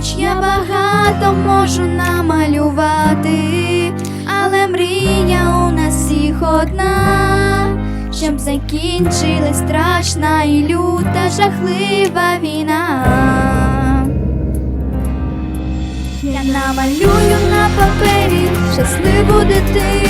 поруч, я багато можу намалювати, але мрія у нас всіх одна, щоб закінчилась страшна і люта жахлива війна. Я намалюю на папері щасливу дитину,